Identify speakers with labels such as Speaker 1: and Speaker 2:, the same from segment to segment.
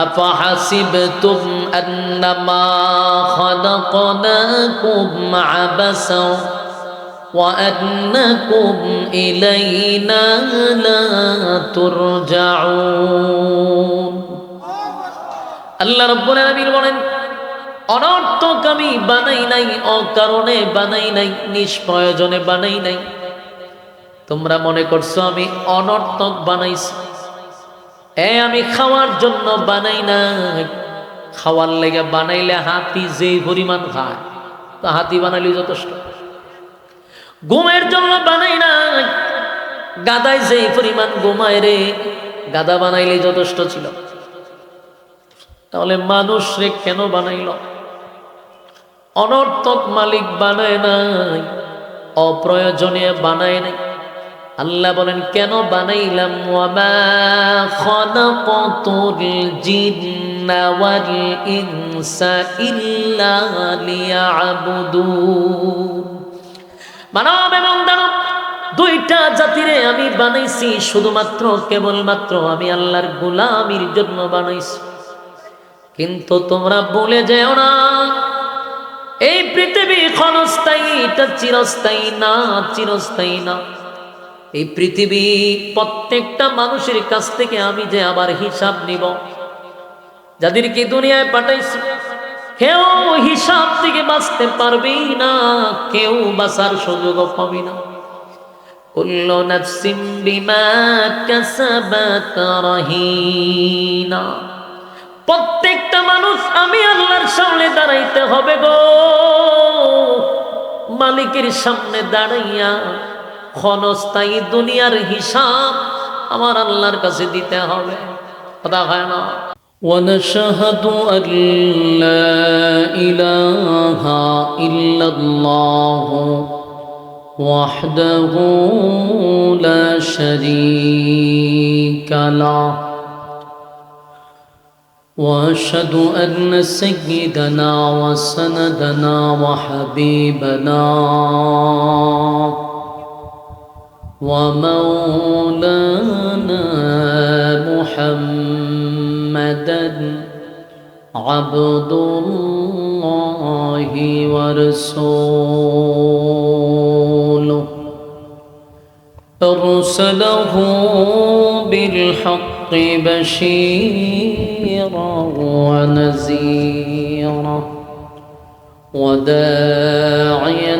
Speaker 1: أفحسبتم أنما خلقناكم عبثا وأنكم إلينا لا ترجعون আল্লাহ রব্বুল আলামিন বলেন অনর্থক আমি বানাই নাই অকারণে বানাই নাই নিষ্প্রয়োজনে বানাই নাই তোমরা মনে করছো আমি অনর্থক বানাইছি এ, আমি খাওয়ার জন্য বানাই নাই। খাওয়ার লেগে বানাইলে হাতি যেই পরিমাণ খায়, তো হাতি বানাইলে যথেষ্ট। ঘুমের জন্য বানাই নাই। গাদায় যেই পরিমাণ ঘুমায় রে, গাদা বানাইলে যথেষ্ট ছিল। তাহলে মানুষ রে কেন বানাইল? অনর্থক মালিক বানায় নাই, অপ্রয়োজনীয় বানায় নাই। আল্লাহ বলেন, কেন বানাইলাম? জিন্না ইল্লা মানব এবং দানব, দুইটা জাতিরে আমি বানাইছি, শুধুমাত্র, কেবলমাত্র আমি আল্লাহর গোলামির জন্য বানাইছি। কিন্তু তোমরা বলে যেও না, এই পৃথিবী ক্ষণস্থায়ী, এটা চিরস্থায়ী না চিরস্থায়ী না। এই পৃথিবী প্রত্যেকটা মানুষের কাছ থেকে আমি যে আবার হিসাব নিব যাদেরকে দুনিয়ায় পাঠাইছি, কেউ হিসাব থেকে বাঁচতে পারবি না, কেউ বাঁচার সুযোগ পাবি না। প্রত্যেকটা মানুষ আমি আল্লাহর সামনে দাঁড়াইতে হবে গো। মালিকের সামনে দাঁড়াইয়া ক্ষণস্থায়ী দুনিয়ার হিসাব আমার আল্লাহর কাছে দিতে হবে। কথা হয় না? ونشهد أن لا إله إلا الله وحده لا شريك له واشهد ان سيدنا وسندنا وحبيبنا ومولانا محمدا عبد الله ورسوله. أرسله بالحق بشيرا ونذيرا وداعيا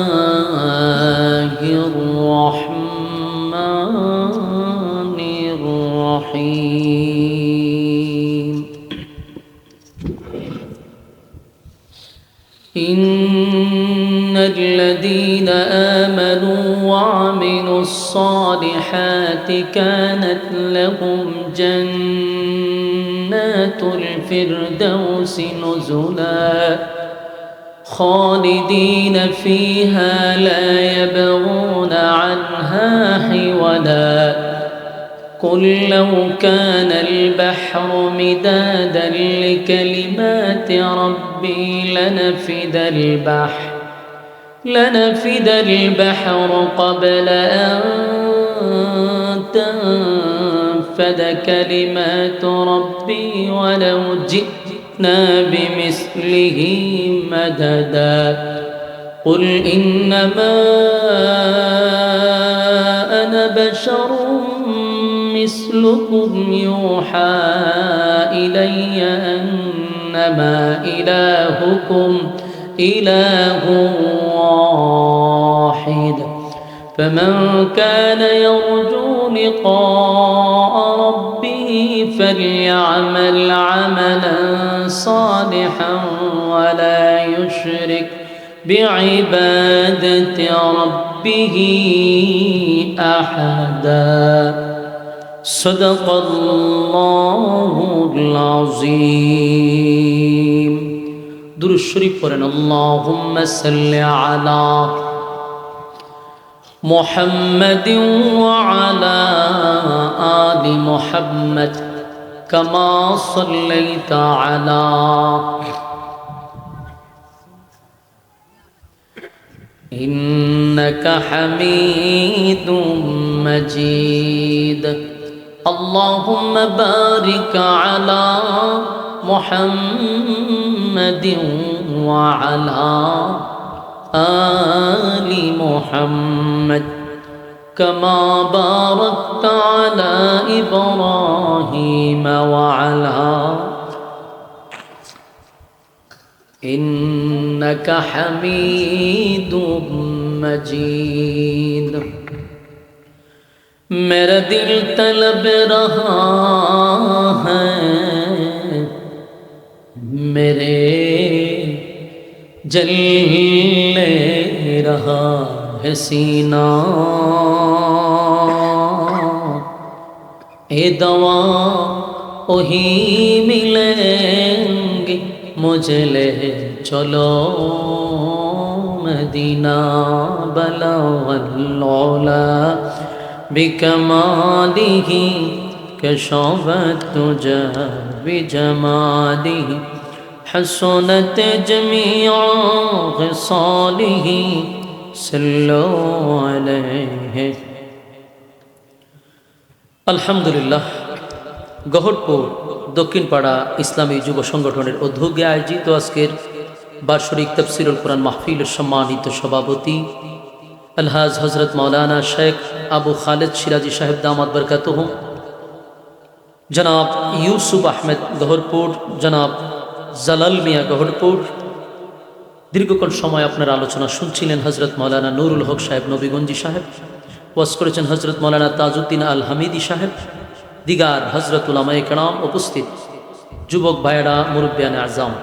Speaker 1: وعملوا الصالحات كانت لهم جنات الفردوس نزلا خالدين فيها لا يبغون عنها حولا قل لو كان البحر مدادا لكلمات ربي لنفد البحر لنفد البحر قبل أن تنفد كلمات ربي ولو جئنا بمثله مددا. قل إنما أنا بشر مثلكم يوحى إلي أنما إلهكم إله واحد. فمن كان يرجو لقاء ربه فليعمل عملا صالحا ولا يشرك بعبادة ربه أحدا. صدق الله العظيم. দুরুশ্বরী পড়েন আল্লাহুম্মা সাল্লি আলা محمد وعلى آل محمد كما صليت على إنك حميد مجيد اللهم بارك على محمد محمد وعلى آل محمد كما باركت على إبراهيم وعلى إنك حميد مجيد. میرا دل طلب رہا ہے मेरे जल रहा है सीना ए दवा ओही मिलेंगे मुझे ले चलो मदीना बला वल्लौला बिकमाली ही कशोबत तुझ बिजमाली حسنت جميع خصاله صلوا عليه আলহামদুলিল্লাহ গহরপুর দক্ষিণপাড়া ইসলামী যুব সংগঠনের উদ্যোগে আয়োজিত আজকের বার্ষিক তফসিরুল কোরআন মাহফিলের সম্মানিত সভাপতি আলহাজ হজরত মৌলানা শেখ আবু খালেদ সিরাজি সাহেব দামাদ বরকাত জনাব ইউসুফ আহমেদ গহরপুর জনাব জালাল মিয়া গহরপুর দীর্ঘক্ষণ সময় আপনার আলোচনা শুনছিলেন হজরত মৌলানা নুরুল হক সাহেব নবীগঞ্জি সাহেব, ওয়াজ করেছেন হজরত মৌলানা তাজউদ্দিন আল হামিদি সাহেব, দিগার হজরত উলামায় কেরাম উপস্থিত, যুবক ভাইয়েরা, মুরব্বিয়ানে আজাম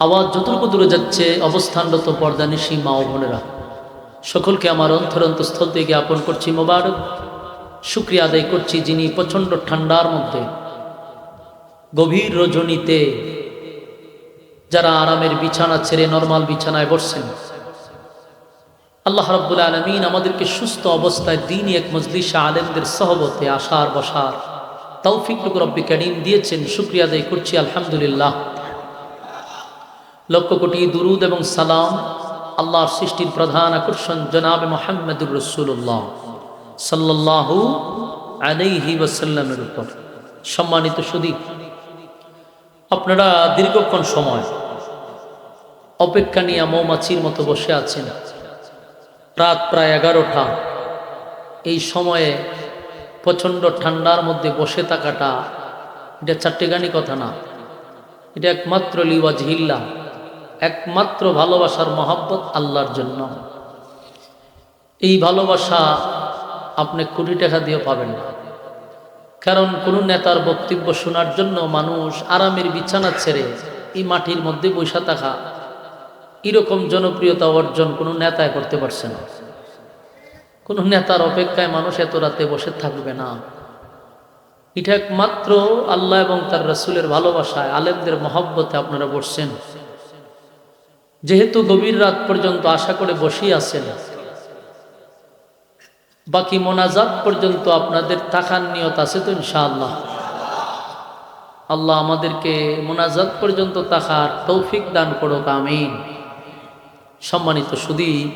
Speaker 1: আওয়াজ যতটুকু দূরে যাচ্ছে, অবস্থানরত পর্দা নিশি মা ও বোনেরা। সকলকে আমার অন্তর অন্তঃস্থল থেকে জ্ঞাপন করছি মোবারক। শুক্রিয়া আদায় করছি যিনি প্রচণ্ড ঠান্ডার মধ্যে গভীর রজনীতে যারা আরামের বিছানা ছেড়ে নর্মাল বিছানায় বসছেন, আল্লাহ রব্বুল আলমিন আমাদেরকে সুস্থ অবস্থায় দিন এক মজলিসা আলেমদের সহবতে আসার বসার তৌফিক রব্বি করিম দিয়েছেন, শুক্রিয়া আদায় করছি, আলহামদুলিল্লাহ। লক্ষ কোটি দুরুদ এবং সালাম আল্লাহর সৃষ্টির প্রধান আকর্ষণ জনাবে মোহাম্মদুর রসুল্লাহ সাল্লাহু আলাইহি ওয়াসাল্লামের উপর। সম্মানিত সুদী আপনারা দীর্ঘক্ষণ সময় অপেক্ষা নিয়ে মৌমাছির মতো বসে আছেন। রাত প্রায় এগারোটা। এই সময়ে প্রচণ্ড ঠান্ডার মধ্যে বসে থাকাটা এটা চারটেগানি কথা না। এটা একমাত্র লিওয়াজ হিল্লা, একমাত্র ভালোবাসার মহাব্বত আল্লাহর জন্য। এই ভালোবাসা আপনি কোটি টাকা দিয়ে পাবেন না। কারণ কোনো নেতার বক্তব্য শোনার জন্য মানুষ আরামের বিছানা ছেড়ে এই মাটির মধ্যে বৈশা থাকা এরকম জনপ্রিয়তা অর্জন কোনো নেতায় করতে পারছে না। কোনো নেতার অপেক্ষায় মানুষ এত রাতে বসে থাকবে না। এটা একমাত্র আল্লাহ এবং তার রসুলের ভালোবাসায়, আলেমদের মহব্বতে আপনারা বসছেন। যেহেতু গভীর রাত পর্যন্ত আশা করে বসেই আছেন বাকি মোনাজাত পর্যন্ত আপনাদের থাকার নিয়ত আছে তো ইনশাআল্লাহ? আল্লাহ আমাদেরকে মোনাজাত পর্যন্ত তাকার তৌফিক দান করুক, আমিন। সম্মানিত সুদী,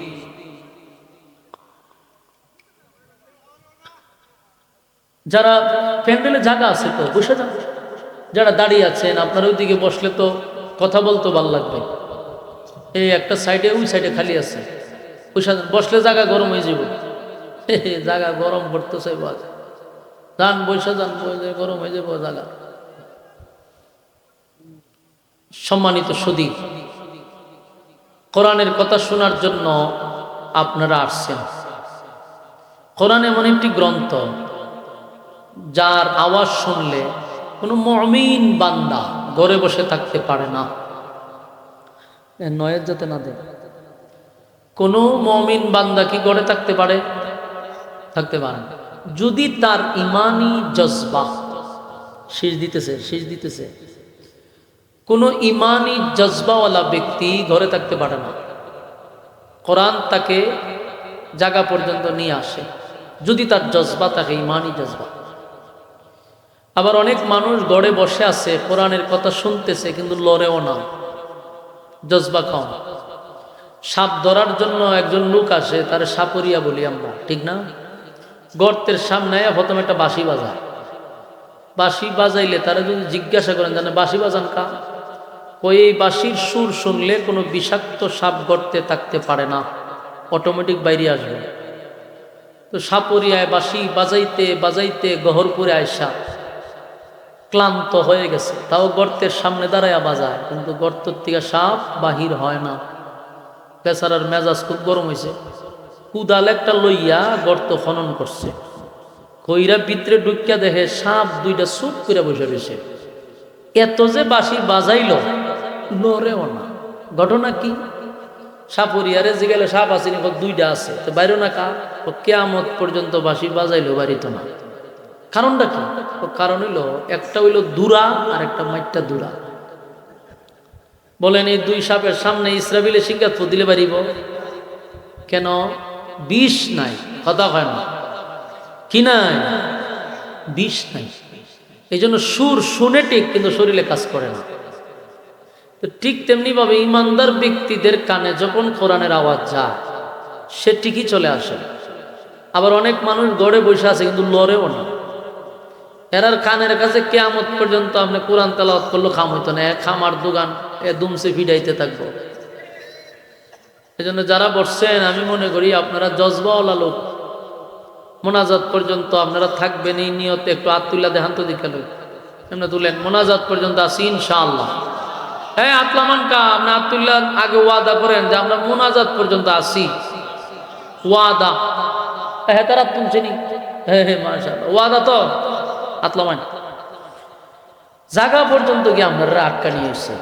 Speaker 1: যারা প্যান্ডেলে জায়গা আছে তো, বসে যান। যারা দাঁড়িয়ে আছেন, আপনার ওইদিকে বসলে তো কথা বলতে ভালো লাগবে। এই একটা সাইডে, ওই সাইডে খালি আছে। বসে বসলে জায়গা গরম হয়ে যাব। জায়গা গরম পড়তেছে বাজ যান, বসে যান গরম হয়ে যাব জায়গা। সম্মানিত সুদী কোরআনের কথা শোনার জন্য আপনারা আসছেন। কোরআন এমন একটি গ্রন্থ, যার আওয়াজ শুনলে কোনো মমিন বান্দা ঘরে বসে থাকতে পারে না। নয়ের যাতে না দেয়। কোনো মমিন বান্দা কি গড়ে থাকতে পারে? থাকতে পারে না। যদি তার ইমানি জজবা, শীষ দিতেছে শীষ দিতেছে। কোনো ইমানি জজবাওয়ালা ব্যক্তি ঘরে থাকতে পারে না। কোরআন তাকে জায়গা পর্যন্ত নিয়ে আসে, যদি তার জজবা থাকে, ইমানি জজবা। আবার অনেক মানুষ গড়ে বসে আছে, কোরআনের কথা শুনতেছে, কিন্তু লড়েও না। জজবা কম সাপ ধরার জন্য একজন লোক আসে, তার সাপরিয়া বলি আমরা, ঠিক না? গর্তের সামনে প্রথমে একটা বাঁশি বাজায়। বাঁশি বাজাইলে তারা যদি জিজ্ঞাসা করেন, জানে বাঁশি বাজান কা ওই এই বাঁশির সুর শুনলে কোনো বিষাক্ত সাপ গর্তে থাকতে পারে না, অটোমেটিক বাইরে আসবে। তো সাপরিয়ায় বাঁশি বাজাইতে বাজাইতে গহরপুরে আয়সা, ক্লান্ত হয়ে গেছে। তাও গর্তের সামনে দাঁড়াইয়া বাজায়, কিন্তু গর্তর থেকে সাপ বাহির হয় না। বেচারার মেজাজ খুব গরম হয়েছে কুদাল একটা লইয়া গর্ত খনন করছে। কইরা ভিতরে ঢুকিয়া দেখে সাপ দুইটা চুপ করে বসে রয়েছে এত যে বাঁশি বাজাইল, নড়েও না। ঘটনা কি? সাপরিয়ারে যে গেলে সাপ আসেনি দুইটা আছে। তো বাইরে না কা কেয়ামত পর্যন্ত বাঁশি বাজাইলো, বাড়িত না। কারণটা কি? কারণ হইল, একটা হইল দুরা আর একটা মাইটটা দুরা। বলেন, এই দুই সাপের সামনে ইসরাবিলে সিঙ্গাত দিলে পারিব কেন? বিষ নাই কথা হয় না। কি নাই? বিষ নাই। এই জন্য সুর শুনে ঠিক, কিন্তু শরীরে কাজ করে না। তো ঠিক তেমনিভাবে ইমানদার ব্যক্তিদের কানে যখন কোরআনের আওয়াজ যায়, সে ঠিকই চলে আসে। আবার অনেক মানুষ গড়ে বসে আছে, কিন্তু লড়েও না। এরার কানের কাছে কেয়ামত পর্যন্ত আপনি কোরআন তালাওয়াত করল খাম হইতো না। এক খামার দোকান, এ দুমসে ফিডাইতে থাকব। এই জন্য যারা বসছেন, আমি মনে করি আপনারা জজবাওয়ালা লোক। মোনাজাত পর্যন্ত আপনারা থাকবেন এই নিয়তে একটু আতুল্লা দেহান্ত দিকে লোক। এমনি তুলেন, মোনাজাত পর্যন্ত আসি ইনশাআল্লাহ। হ্যাঁ আতলামান কা, আপনি আতুল্লাহ আগে ওয়াদা করেন যে আমরা মোনাজাত পর্যন্ত আসি ওয়াদা। হ্যাঁ তারা তুলছেনি হ্যাঁ হ্যাঁ মাশাআল্লাহ। ওয়াদা তো। আতলামান জাগা পর্যন্ত গিয়ে আপনারা আটকা নিয়ে এসছে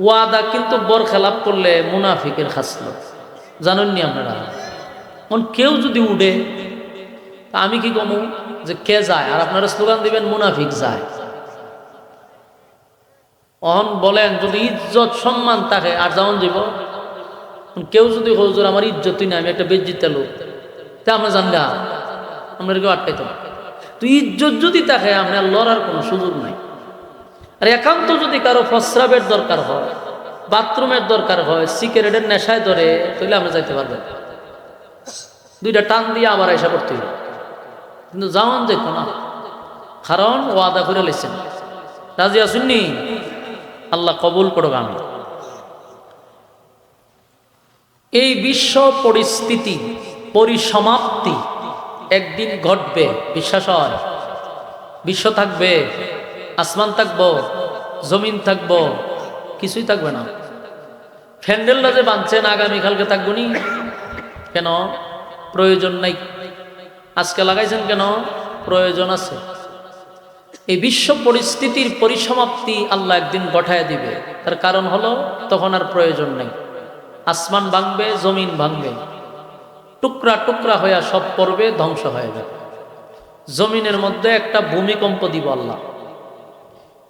Speaker 1: ওয়াদা কিন্তু বর খেলাপ করলে মুনাফিকের খাসল জানেননি আপনারা? এখন কেউ যদি তা আমি কি কমু? যে কে যায়? আর আপনারা স্লোগান দিবেন, মুনাফিক যায়। অহন বলেন, যদি ইজ্জত সম্মান থাকে, আর যেমন দিব। কেউ যদি, হজুর, আমার ইজ্জতই না আমি একটা বেজ্জিতে লোক। তা আমরা জানগা আমরা কেউ আটকাইতে তো ইজ্জত যদি থাকে, আপনার লড়ার কোনো সুযোগ নাই। আর একান্ত যদি কারও প্রস্রাবের দরকার হয়, বাথরুমের দরকার হয়, সিগারেটের নেশায় ধরে, তাহলে আমরা যাইতে পারবেন দুইটা টান দিয়ে আবার এসা করতে হবে কিন্তু যাওয়ান যেত না। কারণ ও আদা করে লেছেন রাজি আসুননি আল্লাহ কবুল করো আমি এই বিশ্ব পরিস্থিতি, পরিসমাপ্তি একদিন ঘটবে, বিশ্বাস হয়? বিশ্ব থাকবে? আসমান থাকব, জমিন থাকব, কিছুই থাকবে না। ফ্যান্ডেলটা যে বাঁধছেন আগামীকালকে থাকব নি? কেন? প্রয়োজন নাই। আজকে লাগাইছেন কেন? প্রয়োজন আছে। এই বিশ্ব পরিস্থিতির পরিসমাপ্তি আল্লাহ একদিন গঠায় দিবে। তার কারণ হলো, তখন আর প্রয়োজন নেই। আসমান ভাঙবে, জমিন ভাঙবে। টুকরা টুকরা হইয়া সব পড়বে ধ্বংস হয়ে যাবে। জমিনের মধ্যে একটা ভূমিকম্প দিব আল্লাহ।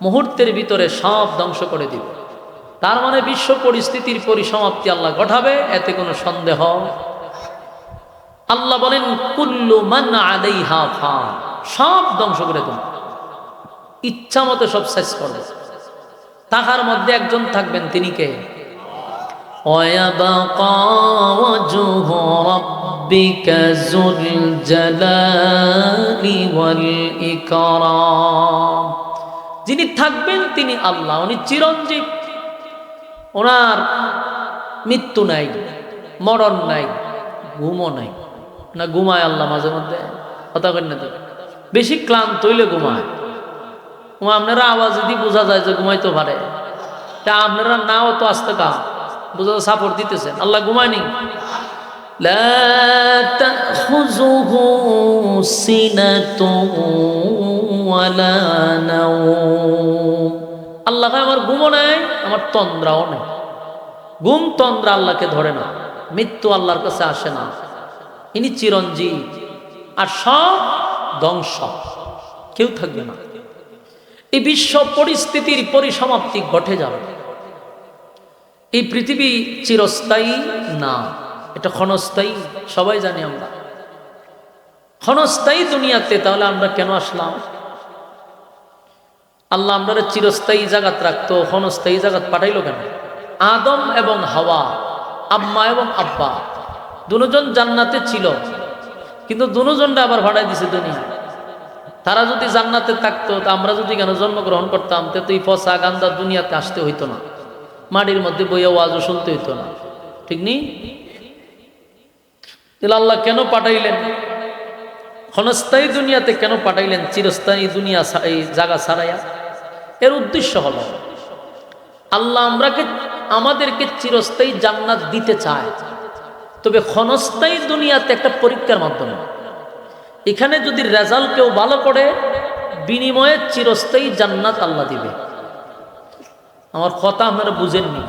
Speaker 1: মুহূর্তের ভিতরে সব ধ্বংস করে দিবে তার মানে বিশ্ব পরিস্থিতির পরিসমাপ্তি আল্লাহ ঘটাবে এতে কোনো সন্দেহ আল্লাহ বলেন কুল্লু মান আলাইহা ফান সব ধ্বংস করে দেব ইচ্ছা মতো সব শেষ করবে তাহার মধ্যে একজন থাকবেন তিনি কে ويبقى وجه ربك ذو الجلال والإكرام যিনি থাকবেন তিনি আল্লাহ, উনি চিরঞ্জীব। ওনার মৃত্যু নাই, মরণ নাই, ঘুমও নাই। না ঘুমায় আল্লাহ মাঝে মধ্যে? কথা কেন না বেশি ক্লান্ত হইলে ঘুমায়। আপনারা আওয়াজ যদি বোঝা যায় যে ঘুমাইতে পারে। তা আপনারা নাও তো আসতে কা বোঝা সাপোর্ট দিতেছেন। আল্লাহ ঘুমায়নি لا تأخذه سنة ولا نوم আল্লাহ কয়, আমার ঘুমও নেই আমার তন্দ্রাও নেই ঘুম তন্দ্রা আল্লাহকে ধরে না মৃত্যু আল্লাহর কাছে আসে না ইনি চিরঞ্জীব আর সব ধ্বংস কেউ থাকবে না এই বিশ্ব পরিস্থিতির পরিসমাপ্তি ঘটে যাবে এই পৃথিবী চিরস্থায়ী না এটা ক্ষণস্থায়ী, সবাই জানি আমরা। ক্ষণস্থায়ী দুনিয়াতে তাহলে আমরা কেন আসলাম? আল্লাহ আমরা চিরস্থায়ী জাগাত রাখতো, ক্ষণস্থায়ী জাগাত পাঠাইলো কেন? আদম এবং হাওয়া, আম্মা এবং আব্বা, দুজন জান্নাতে ছিল, কিন্তু দুজনটা আবার ভাড়াই দিছে দুনিয়া। তারা যদি জান্নাতে থাকতো, তা আমরা যদি কেন জন্মগ্রহণ করতাম, তে তো এই ফসা গান্দা দুনিয়াতে আসতে হইতো না। মাটির মধ্যে বইয়া ওয়াজও শুনতে হইতো না। ঠিক নেই তাহলে আল্লাহ কেন পাঠাইলেন? ক্ষণস্থায়ী দুনিয়াতে কেন পাঠাইলেন? চিরস্থায়ী দুনিয়া এই জায়গা ছাড়াইয়া? এর উদ্দেশ্য হলো, আল্লাহ আমরাকে, আমাদেরকে চিরস্থায়ী জান্নাত দিতে চায়। তবে ক্ষণস্থায়ী দুনিয়াতে একটা পরীক্ষার মাধ্যমে। এখানে যদি রেজাল্ট কেউ ভালো করে, বিনিময়ে চিরস্থায়ী জান্নাত আল্লাহ দিবে। আমার কথা আপনারা বুঝেননি।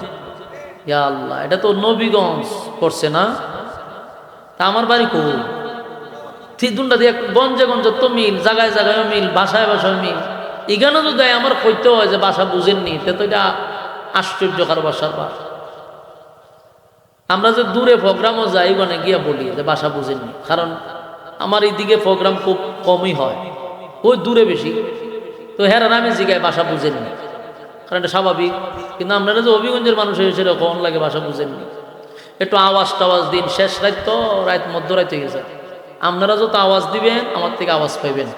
Speaker 1: ইয়া আল্লাহ, এটা তো নবীগঞ্জ করছে না? তা আমার বাড়ি কো থিদুনটা দিয়ে গঞ্জে গঞ্জে তো মিল জায়গায় জায়গায় মিল, বাসায় বাসায় মিল। এখানে যদি আমার কইতে হয় যে বাসা বুঝেননি সে তো এটা আশ্চর্যকর বাসার বা আমরা যে দূরে প্রোগ্রামও যাই মানে গিয়া বলি যে বাসা বুঝেননি, কারণ আমার এইদিকে প্রোগ্রাম খুব কমই হয়, ওই দূরে বেশি। তো হেরার আমি জিগায় বাসা বুঝেননি, কারণ এটা স্বাভাবিক। কিন্তু আপনারা যে অভিগঞ্জের মানুষ হয়েছে কখন লাগে বাসা বুঝেননি। একটু আওয়াজ টাওয়াজ দিন, শেষ রাত তো, রাত মধ্যরাত হয়ে গেছে। আপনারা যত আওয়াজ দিবেন, আমার থেকে আওয়াজ পাইবেন।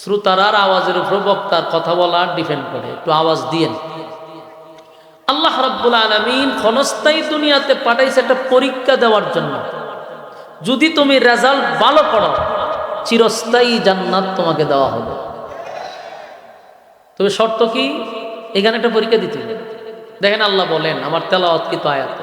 Speaker 1: শ্রোতারার আওয়াজের উপর বক্তার কথা বলা ডিপেন্ড করে, একটু আওয়াজ দিয়েন। আল্লাহ রাব্বুল আলমিন ক্ষণস্থায়ী দুনিয়াতে পাঠাইছে একটা পরীক্ষা দেওয়ার জন্য। যদি তুমি রেজাল্ট ভালো করো, চিরস্থায়ী জান্নাত তোমাকে দেওয়া হবে। তবে শর্ত কি? এখানে একটা পরীক্ষা দিতে দেখেন আল্লাহ বলেন, আমার তেলাওয়াত কি তো আয়াত?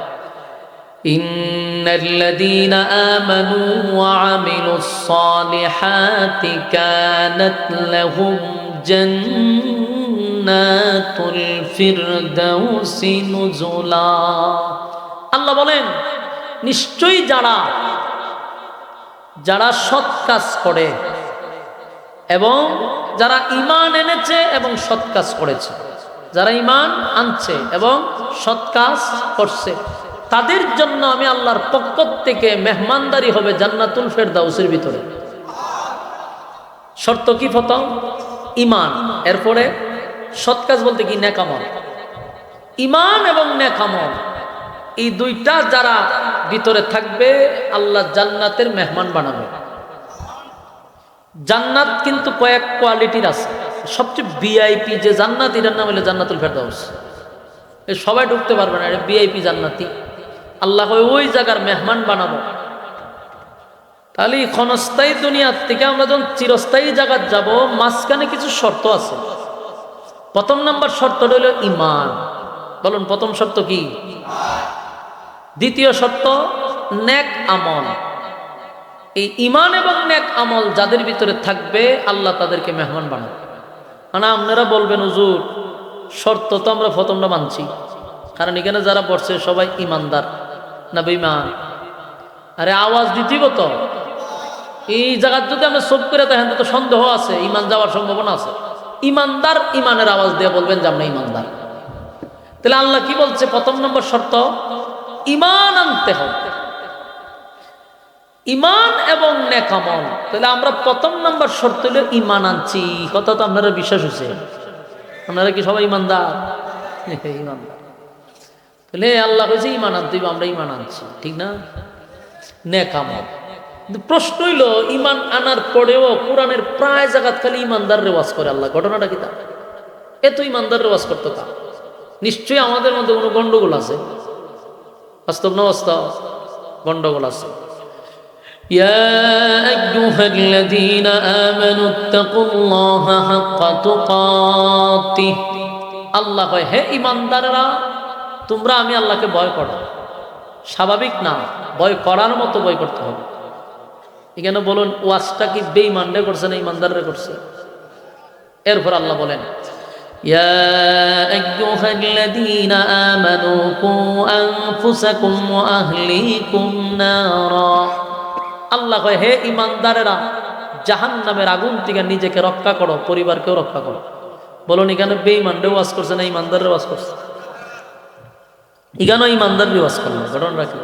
Speaker 1: إن الذين آمنوا وعملوا الصالحات كانت لهم جنات الفردوس نزلا আল্লাহ বলেন নিশ্চয়ই যারা যারা সৎ কাজ করে এবং যারা ইমান এনেছে এবং সৎ কাজ করেছে যারা ইমান আনছে এবং সৎ কাজ করছে তাদের জন্য আমি আল্লাহর পক্ষ থেকে মেহমানদারি হবে জান্নাতুল ফেরদাউসের ভিতরে। শর্ত কি প্রথম? ইমান এরপরে সৎ কাজ বলতে কি? নেকামল ইমান এবং নেকামল এই দুইটা যারা ভিতরে থাকবে, আল্লাহ জান্নাতের মেহমান বানাবে। জান্নাত কিন্তু কয়েক কোয়ালিটির আছে। সবচেয়ে ভিআইপি যে জান্নাত, এটার নাম হলো জান্নাতুল ফেরদাউস। সবাই ঢুকতে পারবে না, এটা ভিআইপি জান্নাতি। আল্লাহ ওই জায়গার মেহমান বানাবো। তাহলে ক্ষণস্থায়ী দুনিয়ার থেকে আমরা যখন চিরস্থায়ী জায়গার যাব, মাঝখানে কিছু শর্ত আছে। প্রথম নাম্বার শর্ত হইল ইমান বলুন, প্রথম শর্ত কি? দ্বিতীয় শর্ত ন্যাক আমল। এই ইমান এবং নেক আমল যাদের ভিতরে থাকবে, আল্লাহ তাদেরকে মেহমান বানাবে। মানে আপনারা বলবেন, হুজুর, শর্ত তো আমরা প্রথমটা মানছি। কারণ এখানে যারা বসছে সবাই ইমানদার না বেইমান আরে আওয়াজ দিতেই তো। এই জায়গার যদি আমরা সব করে দেখেন তো সন্দেহ আছে ইমান যাওয়ার সম্ভাবনা আছে। ইমানদার ইমানের আওয়াজ দিয়ে বলবেন যে আমরা ইমানদার তাহলে আল্লাহ কি বলছে? প্রথম নম্বর শর্ত ইমান আনতে হবে। ইমান এবং নেকামল তাহলে আমরা প্রথম নাম্বার শর্ত হলো ইমান আনছি। কথা তো আপনারা বিশ্বাস হচ্ছে আপনারা কি সবাই ইমানদার ইমানদার তাহলে আল্লাহ কইছে ইমান আনতে হবে, আমরা ইমান আনছি ঠিক না নেকামল কিন্তু প্রশ্ন হইল ইমান আনার পরেও কোরআনের প্রায় জায়গাত খালি ইমানদার রেওয়াজ করে আল্লাহ ঘটনাটা কি তা এত ইমানদার রেওয়াজ করতো তা নিশ্চয়ই আমাদের মধ্যে কোনো গন্ডগোল আছে বাস্তব না বাস্তব গন্ডগোল আছে يا أيها الذين آمنوا اتقوا الله حق تقاته আল্লাহ কয় হে ইমানদারেরা তোমরা আমি আল্লাহকে ভয় করো স্বাভাবিক না ভয় করার মতো ভয় করতে হবে এখানে বলুন ওয়াজটা কি বেঈমানরে করছে না ইমানদাররে করছে এরপর আল্লাহ বলেন يا أيها الذين آمنوا قوا أنفسكم وأهليكم نارا আল্লাহ কয় হে ইমানদারেরা জাহান নামের আগুন থেকে নিজেকে রক্ষা করো পরিবারকেও রক্ষা করো বলুন এখানে বেঈমানরে ওয়াজ করছে না ইমানদারের ওয়াজ করছে এখানেও ইমানদারের ওয়াজ করলো ঘটনা রাখি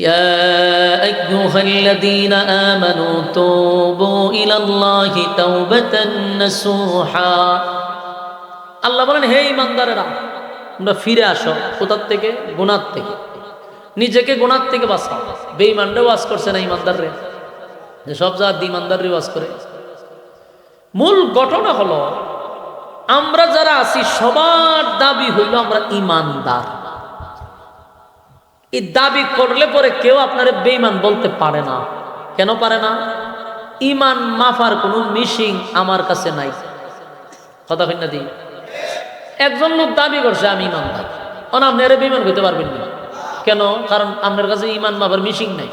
Speaker 1: يا أيها الذين آمنوا توبوا إلى الله توبة نصوحا আল্লাহ বলেন হে ইমানদারেরা তোমরা ফিরে আসো কোথার থেকে গুনার থেকে নিজেকে গুনার থেকে বাঁচাও বেঈমানরে ওয়াজ করছে না ইমানদার রে যে সব জাত ইমানদার রে ওয়াজ করে মূল ঘটনা হলো আমরা যারা আছি, সবার দাবি হইল আমরা ইমানদার এই দাবি করলে পরে কেউ আপনার বেইমান বলতে পারে না। কেন পারে না? ইমান মাফার কোনো মিশিং আমার কাছে নাই। কথা কন্যা দি? একজন লোক দাবি করছে, আমি ইমানদার অন আপনারা বেইমান হইতে পারবেন না। কেন? কারণ আপনার কাছে ইমান মাফার মিশিং নাই।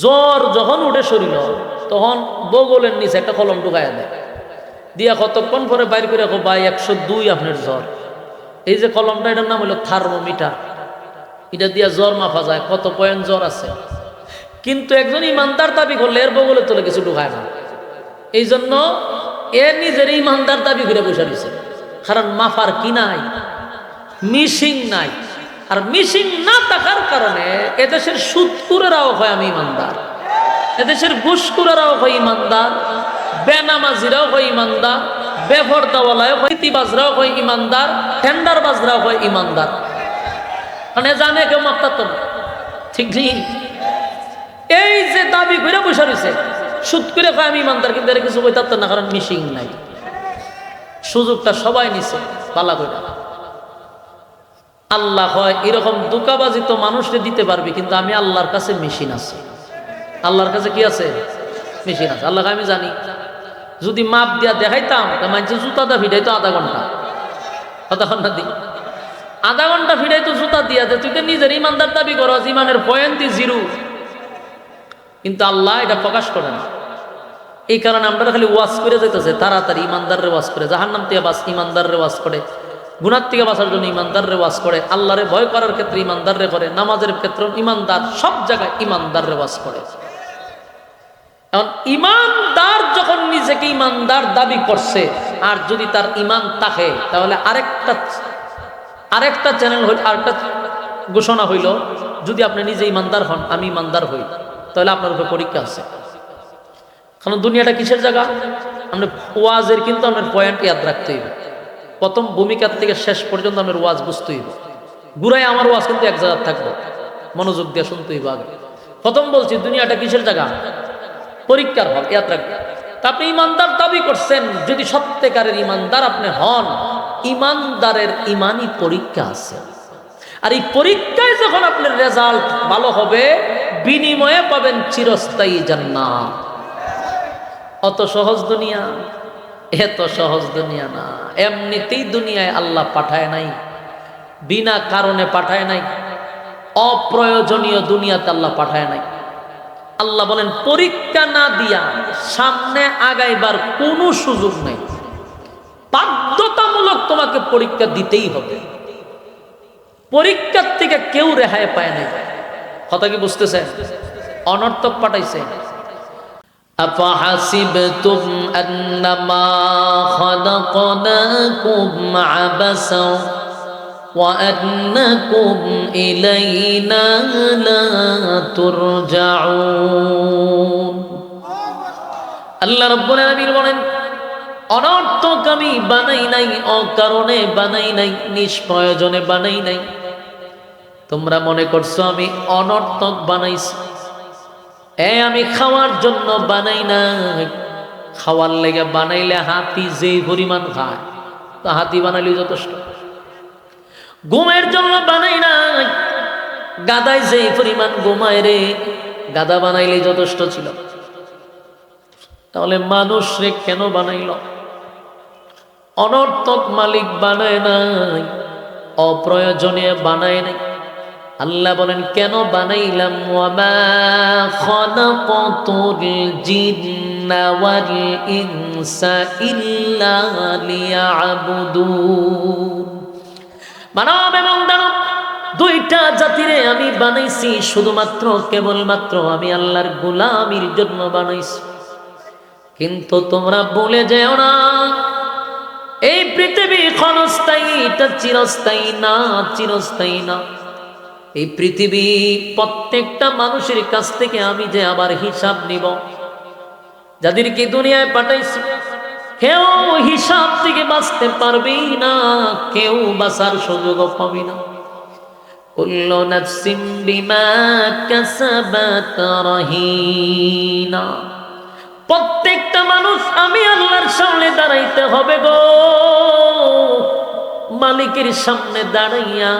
Speaker 1: জ্বর যখন উঠে শরীর, তখন বগলের নিচে একটা কলম ঢুকায় দেয়। দিয়া কতক্ষণ পরে বাইর করে রাখো ভাই, একশো দুই আপনার জ্বর। এই যে কলমটা, এটার নাম হলো থার্মোমিটার। এটা দিয়া জ্বর মাফা যায়, কত পয়েন্ট জ্বর আছে। কিন্তু একজন ইমানদার দাবি করলে এর বগলে তোলে কিছু ঢুকায় না। এই জন্য এর নিজের ইমানদার দাবি করে বসে দিছে কারণ মাফার কি নাই? মিশিং নাই। আর মিশিং না থাকার কারণে এদেশের সুদকুরেরাও হয় আমি ইমানদার। এদেশের ঘুষকুরেরাও হয় ইমানদার। বেনামাজিরাও হয় ইমানদার, বেফরদাওয়ালাও হয়, ইতিবাজরাও হয় ইমানদার, টেন্ডারবাজরাও হয় ইমানদার। মানে জানে কেউ মাপতার না। ঠিক এই যে দাবি করে বসে রয়েছে সুদ করে কয়, আমি ইমানদার, কিন্তু এর কিছু বইতার না, কারণ মিশিং নাই। সুযোগটা সবাই নিছে, পালা করে আল্লাহ হয়, এরকম দুকাবাজি তো মানুষকে দিতে পারবি, কিন্তু আমি আল্লাহর কাছে মেশিন আছে। আল্লাহর কাছে কি আছে? মেশিন আছে। আল্লাহকে আমি জানি। যদি মাপ দিয়া দেখাইতাম মানছে জুতা দা ভিড়াইতো আধা ঘণ্টা। আধা ঘণ্টা দিই আধা ঘণ্টা ফিরাই তো জুতা দিয়া দে, তুই তো নিজের ইমানদার দাবি করো ইমানের পয়েন্টই জিরো। কিন্তু আল্লাহ এটা প্রকাশ করে না। এই কারণে আমরা খালি ওয়াশ করে যেতেছে তাড়াতাড়ি ইমানদাররে ওয়াশ করে। জাহার নাম থেকে বাস ইমানদাররে ওয়াশ করে। গুণার থেকে বাঁচার জন্য ইমানদাররে ওয়াশ করে। আল্লাহরে ভয় করার ক্ষেত্রে ইমানদাররে করে। নামাজের ক্ষেত্রে ইমানদার সব জায়গায় ইমানদাররে ওয়াশ করে। এখন ইমানদার যখন নিজেকে ইমানদার দাবি করছে, আর যদি তার ইমান থাকে, তাহলে আরেকটা আরেকটা চ্যানেল হইল, আরেকটা ঘোষণা হইল, যদি আপনি নিজে ইমানদার হন, আমি ইমানদার হই, তাহলে আপনার উপরে পরীক্ষা আছে। কারণ দুনিয়াটা কিসের জায়গা? আমরা ওয়াজের কিন্তু আপনার পয়েন্ট ইয়াদ রাখতে হইবে। প্রথম ভূমিকার থেকে শেষ পর্যন্ত আপনার ওয়াজ বুঝতে হইব। গুড়াই আমার ওয়াজ কিন্তু এক জায়গায় থাকবে। মনোযোগ দিয়ে শুনতে হইব আগে। প্রথম বলছি, দুনিয়াটা কিসের জায়গা? পরীক্ষার হল ইয়াদ রাখবেন। তা আপনি ইমানদার দাবি করছেন, যদি সত্যিকারের ইমানদার আপনি হন, ইমানদারের ইমানই পরীক্ষা আছে। আর এই পরীক্ষায় যখন আপনার রেজাল্ট ভালো হবে, বিনিময়ে পাবেন চিরস্থায়ী জান্নাত। অত সহজ দুনিয়া এত সহজ দুনিয়া না। এমনিতেই দুনিয়ায় আল্লাহ পাঠায় নাই, বিনা কারণে পাঠায় নাই, অপ্রয়োজনীয় দুনিয়াতে আল্লাহ পাঠায় নাই। আল্লাহ বলেন পরীক্ষা না দিয়া সামনে আগাইবার কোনো সুযোগ নেই বাধ্যতামূলক তোমাকে পরীক্ষা দিতেই হবে পরীক্ষার থেকে কেউ রেহাই পায় নাই কথা কি বুঝতেছে অনর্থক পাঠাইছে أفحسبتم أنما خلقناكم عبثا وأنكم إلينا لا ترجعون আল্লাহ রব্বুল আলামিন বলেন অনর্থক আমি বানাই নাই অকারণে বানাই নাই নিষ্প্রয়োজনে বানাই নাই তোমরা মনে করছো আমি অনর্থক বানাইছি এ আমি খাওয়ার জন্য বানাই না খাওয়ার লেগে বানাইলে হাতি যেই পরিমাণ খায় তো হাতি বানাইলে যথেষ্ট ঘুমের জন্য বানাই না গাদায় যে পরিমাণ ঘুমায় রে, গাদা বানাইলে যথেষ্ট ছিল। তাহলে মানুষ রে কেন বানাইল? অনর্থক মালিক বানায় নাই, অপ্রয়োজনীয় বানায় নাই। আল্লাহ বলেন, কেন বানাইলাম? ইল্লা লিয়াবুদুন। মানব এবং দানব, দুইটা জাতিরে আমি বানাইছি, শুধুমাত্র, কেবলমাত্র আমি আল্লাহর গোলামির জন্য বানাইছি। কিন্তু তোমরা বলে যেও না, এই পৃথিবী ক্ষণস্থায়ী, এটা চিরস্থায়ী না চিরস্থায়ী না। এই পৃথিবী প্রত্যেকটা মানুষের কাছ থেকে আমি যে আবার হিসাব নিব, যাদেরকে দুনিয়ায় পাঠাইছি কেউ হিসাব থেকে বাঁচতে পারবি না, কেউ বাঁচার সুযোগ পাবি না। প্রত্যেকটা মানুষ, আমি আল্লাহর সামনে দাঁড়াইতে হবে গো। মালিকের সামনে দাঁড়াইয়া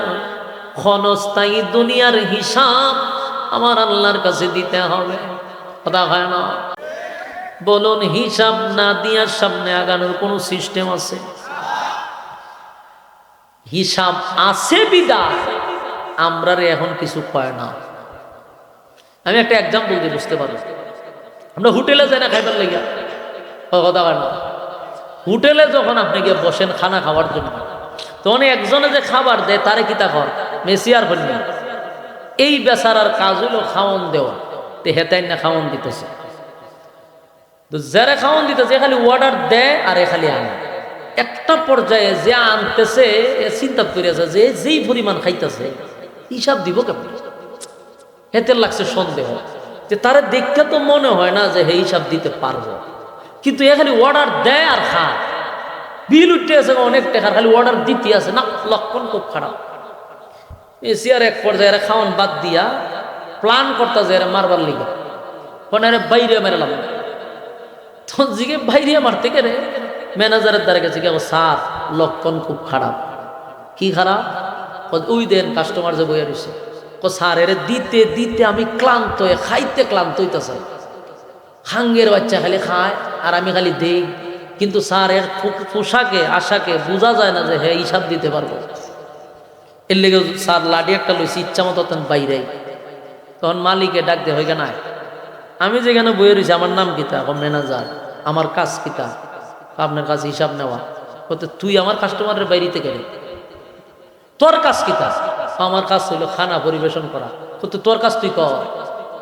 Speaker 1: ক্ষণস্থায়ী দুনিয়ার হিসাব আমার আল্লাহর কাছে দিতে হবে। কথা হয় না। বলুন, হিসাব না দিয়ার সামনে আগানোর কোনো সিস্টেম আছে? হিসাব আছে বিদা আমরা এখন কিছু কয় না। আমি একটা এক্সাম্পল দিয়ে বুঝতে পারব আমরা হোটেলে যাই না খাইবার লেগে কথা না। হোটেলে যখন আপনি গিয়ে বসেন খানা খাওয়ার জন্য, তখন একজনে যে খাবার দেয়, তারে কিতা কর? মেসিয়ার হইনি এই বেচারার কাজ হইল খাওয়ন দেওয়া। তে হেতাই না খাওয়ন দিতেছে। তো যারা খাওয়ন দিতেছে খালি অর্ডার দেয় আর এ খালি আনে। একটা পর্যায়ে যে আনতেছে চিন্তা করিয়াছে যে যেই পরিমাণ খাইতেছে, হিসাব দিব কেমন? হেতে লাগছে সন্দেহ। যে তারা দেখতে তো মনে হয় না যে হে হিসাব দিতে পারব। কিন্তু এ খালি অর্ডার দেয় আর খায়। বিল উঠতে আছে অনেক টাকার, খালি অর্ডার দিতে আছে। না, লক্ষণ খুব খারাপ। এসি আর এক পর্যায়ে খাওয়ান বাদ দিয়া প্ল্যান করতেছে এরা মারবার লিগা। কোন বাইরে মেরালাম তখন জিগে বাইরে মারতে গেলে ম্যানেজারের দ্বারা গেছে কি স্যার, লক্ষণ খুব খারাপ। কি খারাপ? ওই দেন কাস্টমার যে বইয়া রয়েছে ও স্যার, এর দিতে দিতে আমি ক্লান্ত হয়ে, খাইতে ক্লান্ত হইতেছে। হাঙ্গের বাচ্চা খালি খায়, আর আমি খালি দেই। কিন্তু স্যার, এর পোশাকে, আশাকে বোঝা যায় না যে হ্যাঁ হিসাব দিতে পারব। এর লেগে স্যার, লাডি একটা লইছি, ইচ্ছা মতো তখন বাইরে তখন মালিকে ডাক দে হয়ে না আমি যেখানে বইয়ে রয়েছি, আমার নাম কিতা ম্যানেজার আমার কাজ কিতা আপনার কাছে হিসাব নেওয়া। বলতে, তুই আমার কাস্টমারের বাইরেতে গেলে তোর কাজ কি কাজ আমার কাজ হইল খানা পরিবেশন করা। তো তোর কাজ তুই কর।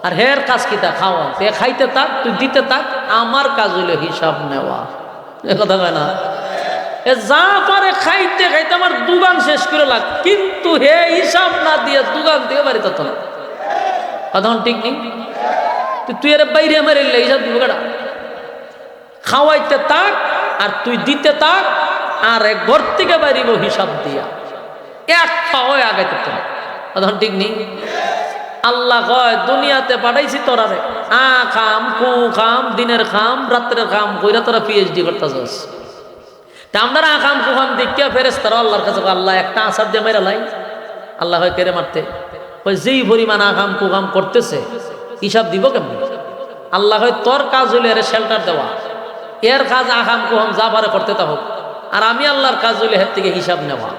Speaker 1: আর হের কাজ কিতা খাওয়া। তে খাইতে থাক, তুই দিতে থাক, আমার কাজ হইল হিসাব নেওয়া। এ কথা কয় না? এ যা পারে খাইতে খাইতে আমার দোকান শেষ করে লাগ। কিন্তু হে হিসাব না দিয়ে দোকান দিয়ে বাড়ি তত না। কথা ঠিক নেই? তুই এর বাইরে আমার হিসাব দিব কেটা খাওয়াইতে তাক আর তুই দিতে তাক আর এক ঘর থেকে বাড়িব হিসাব দিয়া। এক পাও আগাইতে তো তখন ঠিক নেই? আল্লাহ কয়, দুনিয়াতে পাঠাইছি তোরারে আ খাম, কু খাম, দিনের খাম, রাত্রের খাম, কইরা তোরা পিএইচডি করতেছস। তা আমরা আ খাম, কু খাম দেখিয়া ফেরেস তারা আল্লাহর কাছে আল্লাহ, একটা আসার দিয়ে মেরা লাই। আল্লাহ হয় কেড়ে মারতে? ওই যেই পরিমাণ আ খাম, কু খাম করতেছে হিসাব দিব কেমন? আল্লাহ হয়, তোর কাজ হইলে এর শেল্টার দেওয়া। এর কাজ আকাম কুহাম যা পারে করতে তা হোক। আর আমি আল্লাহর কাজ হইলে হের থেকে হিসাব নেওয়া।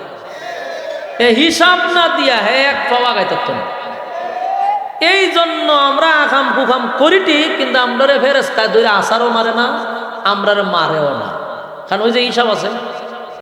Speaker 1: এ হিসাব না দিয়া হে এক পাওয়া গাইতে এই জন্য আমরা আখাম কুকাম করি ঠিক, কিন্তু আমরা ফেরেস্তায় ধরে আসারও মারে না আমরা মারেও না। কারণ ওই যে হিসাব আছে